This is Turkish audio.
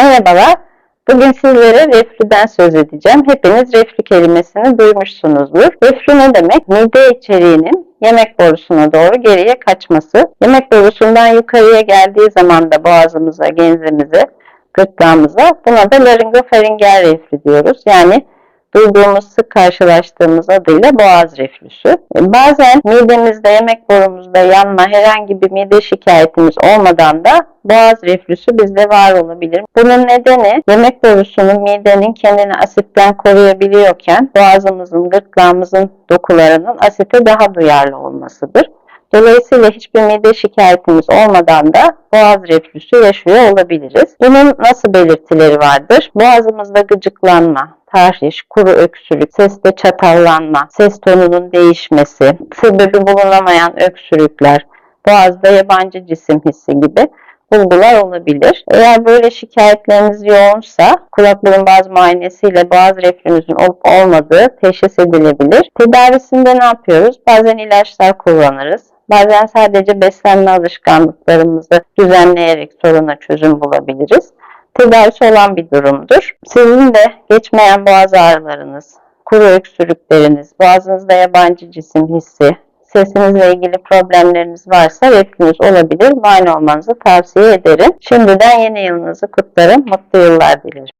Merhabalar. Bugün sizlere reflüden söz edeceğim. Hepiniz reflü kelimesini duymuşsunuzdur. Reflü ne demek? Mide içeriğinin yemek borusuna doğru geriye kaçması. Yemek borusundan yukarıya geldiği zaman da boğazımıza, genzimize, gırtlağımıza buna da laringofaringel reflü diyoruz. Yani duyduğumuz, sık karşılaştığımız adıyla boğaz reflüsü. E, Bazen midemizde, yemek borumuzda yanma, herhangi bir mide şikayetimiz olmadan da boğaz reflüsü bizde var olabilir. Bunun nedeni yemek borusunun midenin kendini asitten koruyabiliyorken boğazımızın, gırtlağımızın dokularının asite daha duyarlı olmasıdır. Dolayısıyla hiçbir mide şikayetimiz olmadan da boğaz reflüsü yaşıyor olabiliriz. Bunun nasıl belirtileri vardır? Boğazımızda gıcıklanma, tahriş, kuru öksürük, seste çatallanma, ses tonunun değişmesi, sebebi bulunamayan öksürükler, boğazda yabancı cisim hissi gibi bulgular olabilir. Eğer böyle şikayetleriniz yoğunsa kulak burun boğaz muayenesiyle boğaz reflünüzün olup olmadığı teşhis edilebilir. Tedavisinde ne yapıyoruz? Bazen ilaçlar kullanırız. Bazen sadece beslenme alışkanlıklarımızı düzenleyerek soruna çözüm bulabiliriz. Tedavisi olan bir durumdur. Sizin de geçmeyen boğaz ağrılarınız, kuru öksürükleriniz, boğazınızda yabancı cisim hissi, sesinizle ilgili problemleriniz varsa reflünüz olabilir. Muayene olmanızı tavsiye ederim. Şimdiden yeni yılınızı kutlarım. Mutlu yıllar dilerim.